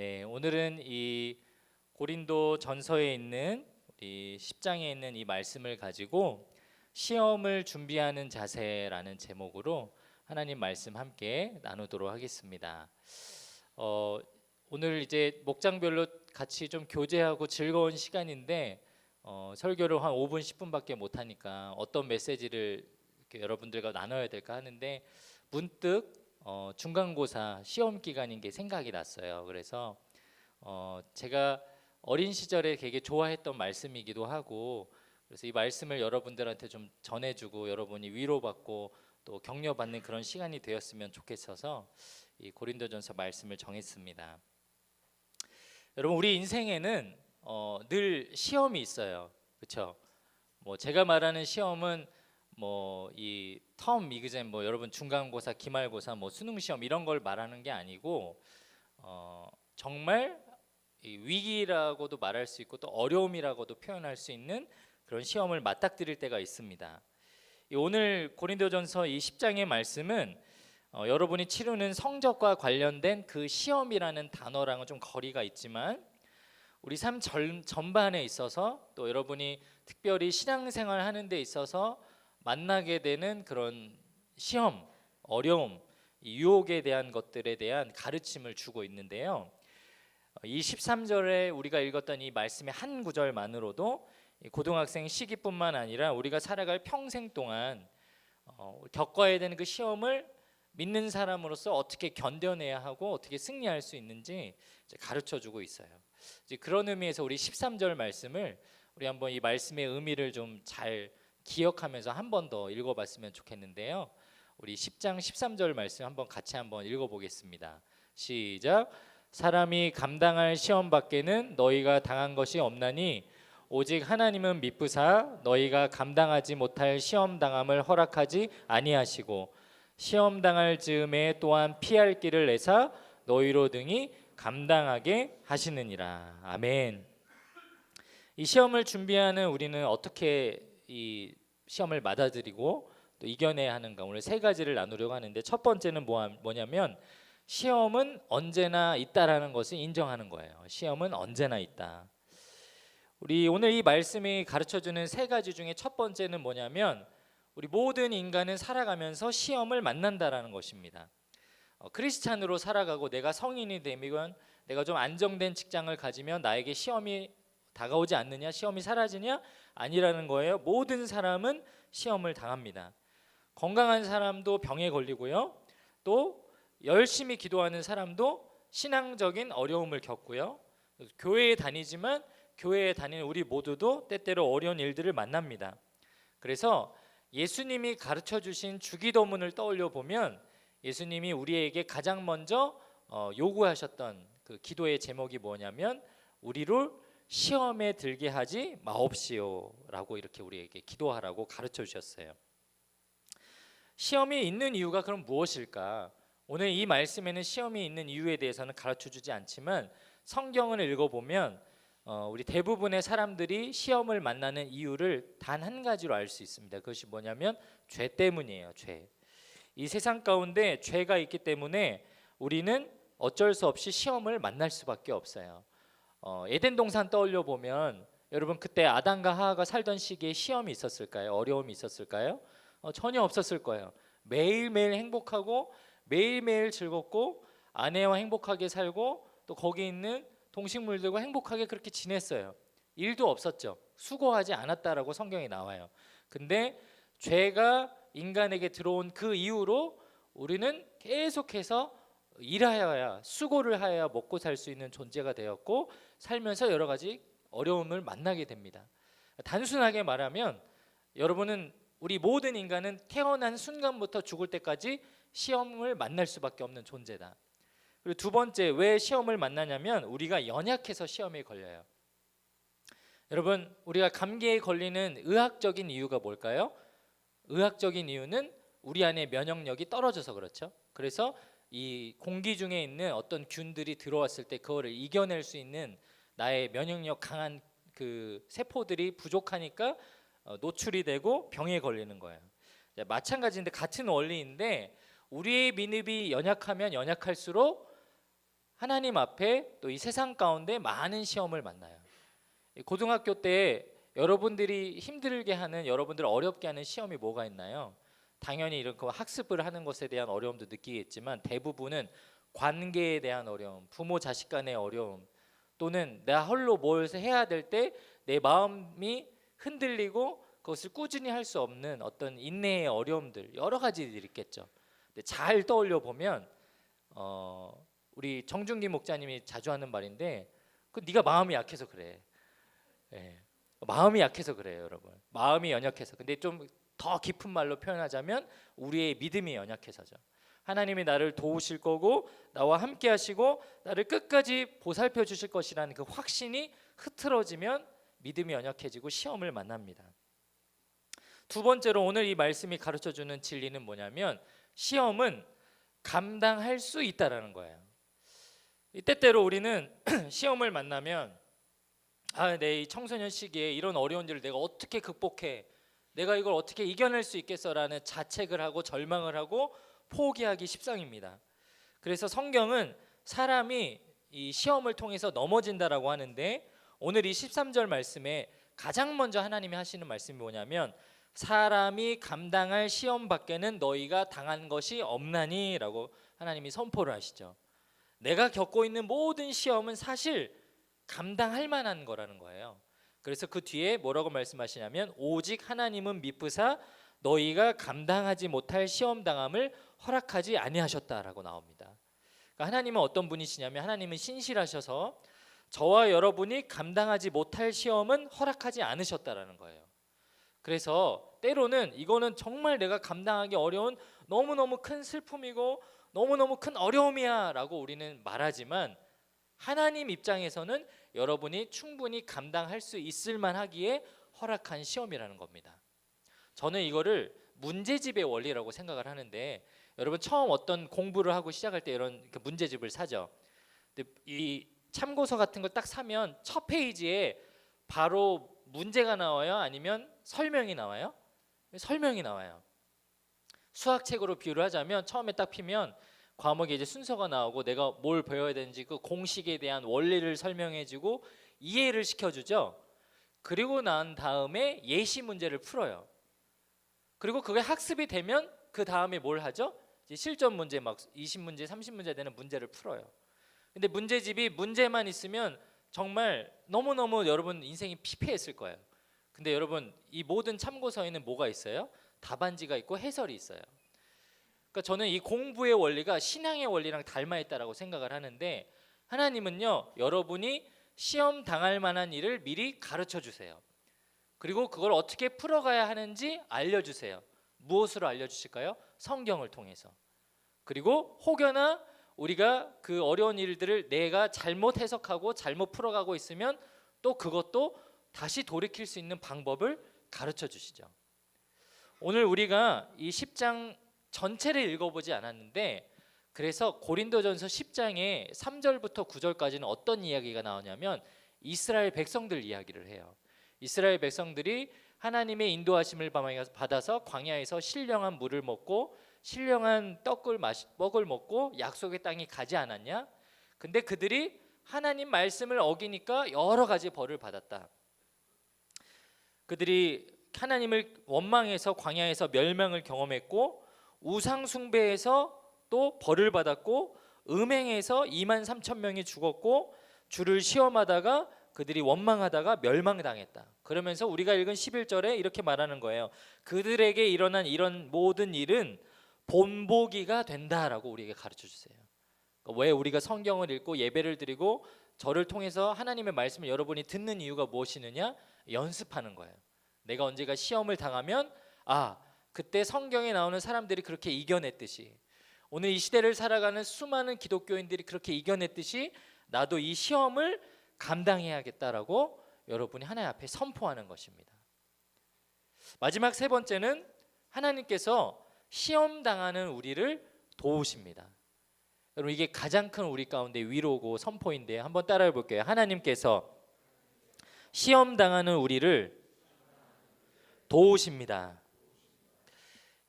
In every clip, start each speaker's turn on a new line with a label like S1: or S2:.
S1: 네, 오늘은 이 고린도 전서에 있는 이 10장에 있는 이 말씀을 가지고 시험을 준비하는 자세라는 제목으로 하나님 말씀 함께 나누도록 하겠습니다. 어, 오늘 이제 목장별로 같이 좀 교제하고 즐거운 시간인데 어, 설교를 한 5분 10분밖에 못 하니까 어떤 메시지를 여러분들과 나눠야 될까 하는데 문득 어, 중간고사 시험 기간인 게 생각이 났어요. 그래서 어, 제가 어린 시절에 되게 좋아했던 말씀이기도 하고 그래서 이 말씀을 여러분들한테 좀 전해주고 여러분이 위로받고 또 격려받는 그런 시간이 되었으면 좋겠어서 이 고린도전서 말씀을 정했습니다. 여러분 우리 인생에는 어, 늘 시험이 있어요. 그렇죠? 뭐 제가 말하는 시험은 뭐 이텀 미그젠 뭐 여러분 중간고사, 기말고사, 뭐 수능 시험 이런 걸 말하는 게 아니고 어, 정말 이 위기라고도 말할 수 있고 또 어려움이라고도 표현할 수 있는 그런 시험을 맞닥뜨릴 때가 있습니다. 이 오늘 고린도전서 이 10장의 말씀은 어, 여러분이 치르는 성적과 관련된 그 시험이라는 단어랑은 좀 거리가 있지만 우리 삶 전, 전반에 있어서 또 여러분이 특별히 신앙생활 하는 데 있어서 만나게 되는 그런 시험, 어려움, 이 유혹에 대한 것들에 대한 가르침을 주고 있는데요. 어, 이 13절에 우리가 읽었던 이 말씀의 한 구절만으로도 이 고등학생 시기뿐만 아니라 우리가 살아갈 평생 동안 어, 겪어야 되는 그 시험을 믿는 사람으로서 어떻게 견뎌내야 하고 어떻게 승리할 수 있는지 가르쳐 주고 있어요. 그런 의미에서 우리 13절 말씀을 우리 한번 이 말씀의 의미를 좀 잘 기억하면서 한 번 더 읽어봤으면 좋겠는데요. 우리 10장 13절 말씀 한번 같이 한번 읽어보겠습니다. 시작. 사람이 감당할 시험 밖에는 너희가 당한 것이 없나니 오직 하나님은 미쁘사 너희가 감당하지 못할 시험 당함을 허락하지 아니하시고 시험 당할 즈음에 또한 피할 길을 내사 너희로 등이 감당하게 하시느니라. 아멘. 이 시험을 준비하는 우리는 어떻게 이 시험을 맞아들이고 또 이겨내야 하는가 오늘 세 가지를 나누려고 하는데 첫 번째는 뭐- 뭐냐면 시험은 언제나 있다라는 것을 인정하는 거예요. 시험은 언제나 있다. 우리 오늘 이 말씀이 가르쳐 주는 세 가지 중에 첫 번째는 뭐냐면 우리 모든 인간은 살아가면서 시험을 만난다라는 것입니다. 어, 크리스찬으로 살아가고 내가 성인이 되면 내가 좀 안정된 직장을 가지면 나에게 시험이 다가오지 않느냐, 시험이 사라지냐 아니라는 거예요. 모든 사람은 시험을 당합니다. 건강한 사람도 병에 걸리고요. 또 열심히 기도하는 사람도 신앙적인 어려움을 겪고요. 교회에 다니지만 교회에 다니는 우리 모두도 때때로 어려운 일들을 만납니다. 그래서 예수님이 가르쳐 주신 주기도문을 떠올려 보면 예수님이 우리에게 가장 먼저 어, 요구하셨던 그 기도의 제목이 뭐냐면 우리를 시험에 들게 하지 마옵시오라고 이렇게 우리에게 기도하라고 가르쳐 주셨어요. 시험이 있는 이유가 그럼 무엇일까? 오늘 이 말씀에는 시험이 있는 이유에 대해서는 가르쳐 주지 않지만 성경을 읽어 보면 어, 우리 대부분의 사람들이 시험을 만나는 이유를 단 한 가지로 알 수 있습니다. 그것이 뭐냐면 죄 때문이에요. 죄. 이 세상 가운데 죄가 있기 때문에 우리는 어쩔 수 없이 시험을 만날 수밖에 없어요. 어, 에덴 동산 떠올려 보면 여러분 그때 아담과 하하가 살던 시기에 시험이 있었을까요? 어려움이 있었을까요? 어, 전혀 없었을 거예요. 매일매일 행복하고 매일매일 즐겁고 아내와 행복하게 살고 또 거기 있는 동식물들과 행복하게 그렇게 지냈어요. 일도 없었죠. 수고하지 않았다라고 성경에 나와요. 근데 죄가 인간에게 들어온 그 이후로 우리는 계속해서 일하여야 수고를 하여야 먹고 살 수 있는 존재가 되었고 살면서 여러 가지 어려움을 만나게 됩니다. 단순하게 말하면 여러분은 우리 모든 인간은 태어난 순간부터 죽을 때까지 시험을 만날 수밖에 없는 존재다. 그리고 두 번째 왜 시험을 만나냐면 우리가 연약해서 시험에 걸려요. 여러분 우리가 감기에 걸리는 의학적인 이유가 뭘까요? 의학적인 이유는 우리 안에 면역력이 떨어져서 그렇죠. 그래서 이 공기 중에 있는 어떤 균들이 들어왔을 때 그거를 이겨낼 수 있는 나의 면역력 강한 그 세포들이 부족하니까 어, 노출이 되고 병에 걸리는 거예요. 자, 마찬가지인데 같은 원리인데 우리의 민흡이 연약하면 연약할수록 하나님 앞에 또 이 세상 가운데 많은 시험을 만나요. 이 고등학교 때 여러분들이 힘들게 하는 여러분들 어렵게 하는 시험이 뭐가 있나요? 당연히 이렇게 학습을 하는 것에 대한 어려움도 느끼겠지만 대부분은 관계에 대한 어려움, 부모 자식 간의 어려움, 또는 나 홀로 뭘 해야 될 때 내 마음이 흔들리고 그것을 꾸준히 할 수 없는 어떤 인내의 어려움들 여러 가지들이 있겠죠. 근데 잘 떠올려 보면 어, 우리 정준기 목자님이 자주 하는 말인데 그 네가 마음이 약해서 그래. 예. 마음이 약해서 그래요, 여러분. 마음이 연약해서. 근데 좀 더 깊은 말로 표현하자면 우리의 믿음이 연약해서죠. 하나님이 나를 도우실 거고 나와 함께 하시고 나를 끝까지 보살펴 주실 것이라는 그 확신이 흐트러지면 믿음이 연약해지고 시험을 만납니다. 두 번째로 오늘 이 말씀이 가르쳐 주는 진리는 뭐냐면 시험은 감당할 수 있다라는 거예요. 이 때때로 우리는 시험을 만나면 아, 내이 청소년 시기에 이런 어려운 일을 내가 어떻게 극복해? 내가 이걸 어떻게 이겨낼 수 있겠어라는 자책을 하고 절망을 하고 포기하기 십상입니다. 그래서 성경은 사람이 이 시험을 통해서 넘어진다라고 하는데 오늘 이 13절 말씀에 가장 먼저 하나님이 하시는 말씀이 뭐냐면 사람이 감당할 시험 밖에는 너희가 당한 것이 없나니라고 하나님이 선포를 하시죠. 내가 겪고 있는 모든 시험은 사실 감당할 만한 거라는 거예요. 그래서 그 뒤에 뭐라고 말씀하시냐면 오직 하나님은 미쁘사 너희가 감당하지 못할 시험 당함을 허락하지 아니하셨다라고 나옵니다. 그러니까 하나님은 어떤 분이시냐면 하나님은 신실하셔서 저와 여러분이 감당하지 못할 시험은 허락하지 않으셨다라는 거예요. 그래서 때로는 이거는 정말 내가 감당하기 어려운 너무너무 큰 슬픔이고 너무너무 큰 어려움이야라고 우리는 말하지만 하나님 입장에서는 여러분이 충분히 감당할 수 있을 만하기에 허락한 시험이라는 겁니다. 저는 이거를 문제집의 원리라고 생각을 하는데 여러분 처음 어떤 공부를 하고 시작할 때 이런 그 문제집을 사죠. 이 참고서 같은 걸 딱 사면 첫 페이지에 바로 문제가 나와요, 아니면 설명이 나와요? 설명이 나와요. 수학책으로 비유를 하자면 처음에 딱 피면 과목에 이제 순서가 나오고 내가 뭘 배워야 되는지 그 공식에 대한 원리를 설명해주고 이해를 시켜주죠. 그리고 난 다음에 예시 문제를 풀어요. 그리고 그게 학습이 되면 그 다음에 뭘 하죠? 실전 문제 막 20문제, 30문제 되는 문제를 풀어요. 근데 문제집이 문제만 있으면 정말 너무너무 여러분 인생이 피폐했을 거예요. 근데 여러분 이 모든 참고서에는 뭐가 있어요? 답안지가 있고 해설이 있어요. 그러니까 저는 이 공부의 원리가 신앙의 원리랑 닮아 있다라고 생각을 하는데 하나님은요 여러분이 시험 당할 만한 일을 미리 가르쳐 주세요. 그리고 그걸 어떻게 풀어가야 하는지 알려주세요. 무엇으로 알려주실까요? 성경을 통해서. 그리고 혹여나 우리가 그 어려운 일들을 내가 잘못 해석하고 잘못 풀어가고 있으면 또 그것도 다시 돌이킬 수 있는 방법을 가르쳐 주시죠. 오늘 우리가 이 10장 전체를 읽어보지 않았는데 그래서 고린도전서 10장의 3절부터 9절까지는 어떤 이야기가 나오냐면 이스라엘 백성들 이야기를 해요. 이스라엘 백성들이 하나님의 인도하심을 받아서 광야에서 신령한 물을 먹고 신령한 떡을 마시, 먹을 먹고 약속의 땅에 가지 않았냐? 근데 그들이 하나님 말씀을 어기니까 여러 가지 벌을 받았다. 그들이 하나님을 원망해서 광야에서 멸망을 경험했고 우상 숭배에서 또 벌을 받았고 음행에서 2만 3천 명이 죽었고 주를 시험하다가 그들이 원망하다가 멸망당했다. 그러면서 우리가 읽은 11절에 이렇게 말하는 거예요. 그들에게 일어난 이런 모든 일은 본보기가 된다라고 우리에게 가르쳐 주세요. 그러니까 왜 우리가 성경을 읽고 예배를 드리고 저를 통해서 하나님의 말씀을 여러분이 듣는 이유가 무엇이느냐? 연습하는 거예요. 내가 언제가 시험을 당하면 아, 그때 성경에 나오는 사람들이 그렇게 이겨냈듯이 오늘 이 시대를 살아가는 수많은 기독교인들이 그렇게 이겨냈듯이 나도 이 시험을 감당해야겠다라고 여러분이 하나님 앞에 선포하는 것입니다. 마지막 세 번째는 하나님께서 시험 당하는 우리를 도우십니다. 여러분 이게 가장 큰 우리 가운데 위로고 선포인데 한번 따라해 볼게요. 하나님께서 시험 당하는 우리를 도우십니다.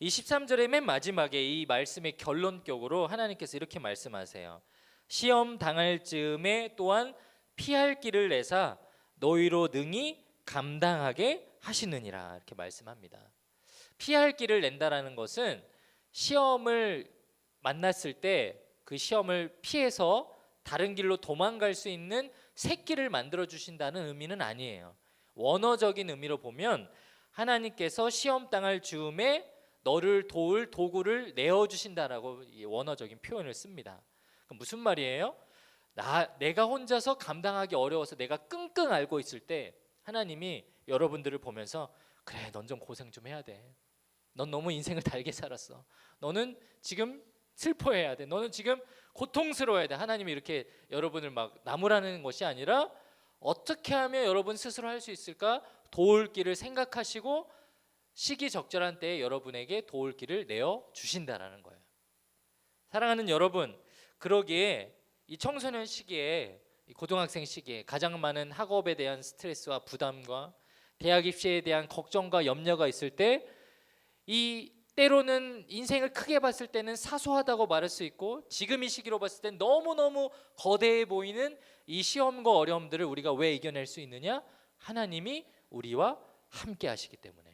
S1: 이 13절의 맨 마지막에 이 말씀의 결론격으로 하나님께서 이렇게 말씀하세요. 시험 당할 즈음에 또한 피할 길을 내사 너희로 능히 감당하게 하시느니라 이렇게 말씀합니다. 피할 길을 낸다라는 것은 시험을 만났을 때 그 시험을 피해서 다른 길로 도망갈 수 있는 새끼를 만들어 주신다는 의미는 아니에요. 원어적인 의미로 보면 하나님께서 시험 당할 즈음에 너를 도울 도구를 내어 주신다라고 이 원어적인 표현을 씁니다. 무슨 말이에요? 나 내가 혼자서 감당하기 어려워서 내가 끙끙 앓고 있을 때 하나님이 여러분들을 보면서 그래 넌 좀 고생 좀 해야 돼. 넌 너무 인생을 달게 살았어. 너는 지금 슬퍼해야 돼. 너는 지금 고통스러워야 돼. 하나님이 이렇게 여러분을 막 나무라는 것이 아니라 어떻게 하면 여러분 스스로 할 수 있을까 도울 길을 생각하시고 시기적절한 때에 여러분에게 도울 길을 내어 주신다라는 거예요. 사랑하는 여러분, 그러기에 이 청소년 시기에 이 고등학생 시기에 가장 많은 학업에 대한 스트레스와 부담과 대학 입시에 대한 걱정과 염려가 있을 때 이 때로는 인생을 크게 봤을 때는 사소하다고 말할 수 있고 지금 이 시기로 봤을 땐 너무너무 거대해 보이는 이 시험과 어려움들을 우리가 왜 이겨낼 수 있느냐? 하나님이 우리와 함께 하시기 때문에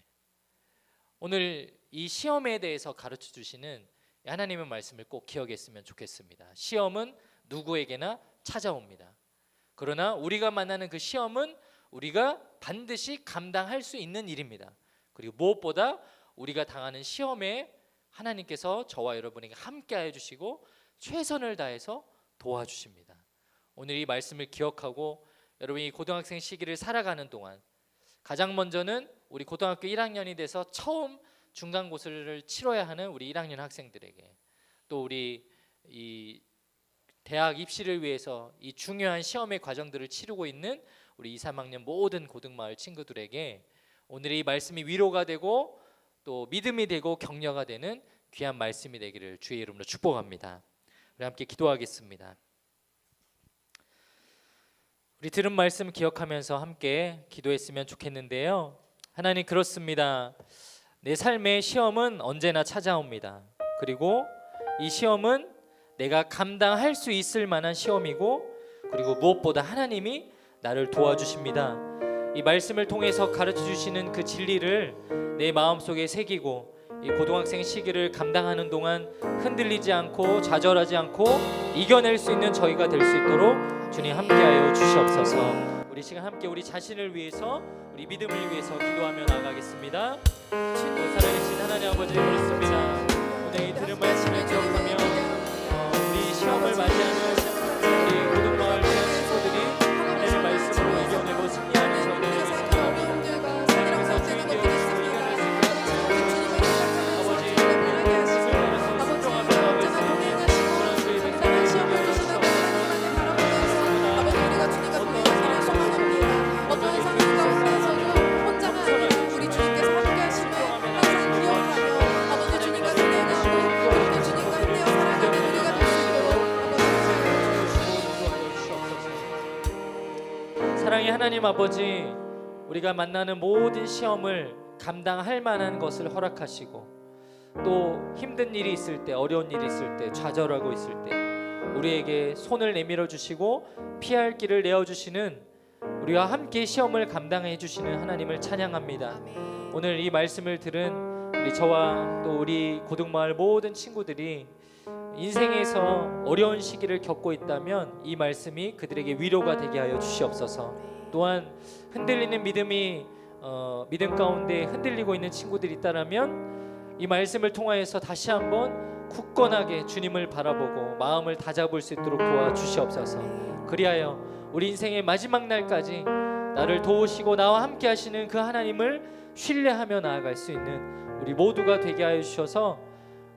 S1: 오늘 이 시험에 대해서 가르쳐 주시는 하나님의 말씀을 꼭 기억했으면 좋겠습니다. 시험은 누구에게나 찾아옵니다. 그러나 우리가 만나는 그 시험은 우리가 반드시 감당할 수 있는 일입니다. 그리고 무엇보다 우리가 당하는 시험에 하나님께서 저와 여러분에게 함께하여 주시고 최선을 다해서 도와주십니다. 오늘 이 말씀을 기억하고 여러분이 고등학생 시기를 살아가는 동안 가장 먼저는 우리 고등학교 1학년이 돼서 처음 중간고사를 치러야 하는 우리 1학년 학생들에게 또 우리 이 대학 입시를 위해서 이 중요한 시험의 과정들을 치르고 있는 우리 2, 3학년 모든 고등마을 친구들에게 오늘 이 말씀이 위로가 되고 또 믿음이 되고 격려가 되는 귀한 말씀이 되기를 주의 이름으로 축복합니다. 우리 함께 기도하겠습니다. 우리 들은 말씀 기억하면서 함께 기도했으면 좋겠는데요. 하나님 그렇습니다. 내 삶의 시험은 언제나 찾아옵니다. 그리고 이 시험은 내가 감당할 수 있을 만한 시험이고 그리고 무엇보다 하나님이 나를 도와주십니다. 이 말씀을 통해서 가르쳐 주시는 그 진리를 내 마음속에 새기고 이 고등학생 시기를 감당하는 동안 흔들리지 않고 좌절하지 않고 이겨낼 수 있는 저희가 될 수 있도록 주님 함께하여 주시옵소서. 우리 시간 함께 우리 자신을 위해서 우리 믿음을 위해서 기도하며 나가겠습니다. 살아계신 하나님 아버지 그렇습니다. 하나님 아버지, 우리가 만나는 모든 시험을 감당할 만한 것을 허락하시고 또 힘든 일이 있을 때, 어려운 일이 있을 때, 좌절하고 있을 때 우리에게 손을 내밀어 주시고 피할 길을 내어 주시는 우리와 함께 시험을 감당해 주시는 하나님을 찬양합니다.
S2: 아멘.
S1: 오늘 이 말씀을 들은 우리 저와 또 우리 고등마을 모든 친구들이 인생에서 어려운 시기를 겪고 있다면 이 말씀이 그들에게 위로가 되게 하여 주시옵소서. 또한 흔들리는 믿음이 어, 믿음 가운데 흔들리고 있는 친구들이 있다라면 이 말씀을 통하여서 다시 한번 굳건하게 주님을 바라보고 마음을 다잡을 수 있도록 도와 주시옵소서. 그리하여 우리 인생의 마지막 날까지 나를 도우시고 나와 함께 하시는 그 하나님을 신뢰하며 나아갈 수 있는 우리 모두가 되게 하여 주셔서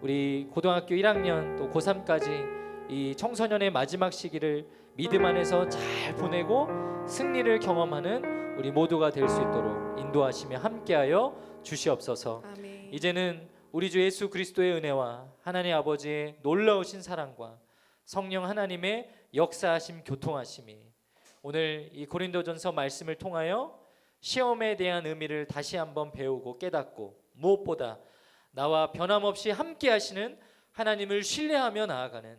S1: 우리 고등학교 1학년 또 고3까지 이 청소년의 마지막 시기를 믿음 안에서 잘 보내고 승리를 경험하는 우리 모두가 될 수 있도록 인도하시며 함께하여 주시옵소서.
S2: 아멘.
S1: 이제는 우리 주 예수 그리스도의 은혜와 하나님 아버지의 놀라우신 사랑과 성령 하나님의 역사하심 교통하심이 오늘 이 고린도전서 말씀을 통하여 시험에 대한 의미를 다시 한번 배우고 깨닫고 무엇보다 나와 변함없이 함께 하시는 하나님을 신뢰하며 나아가는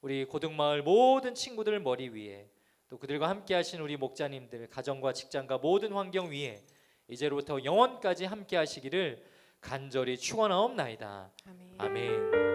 S1: 우리 고등마을 모든 친구들 머리 위에 또 그들과 함께 하신 우리 목자님들 가정과 직장과 모든 환경 위에 이제로부터 영원까지 함께 하시기를 간절히 축원하옵나이다.
S2: 아멘.
S1: 아멘.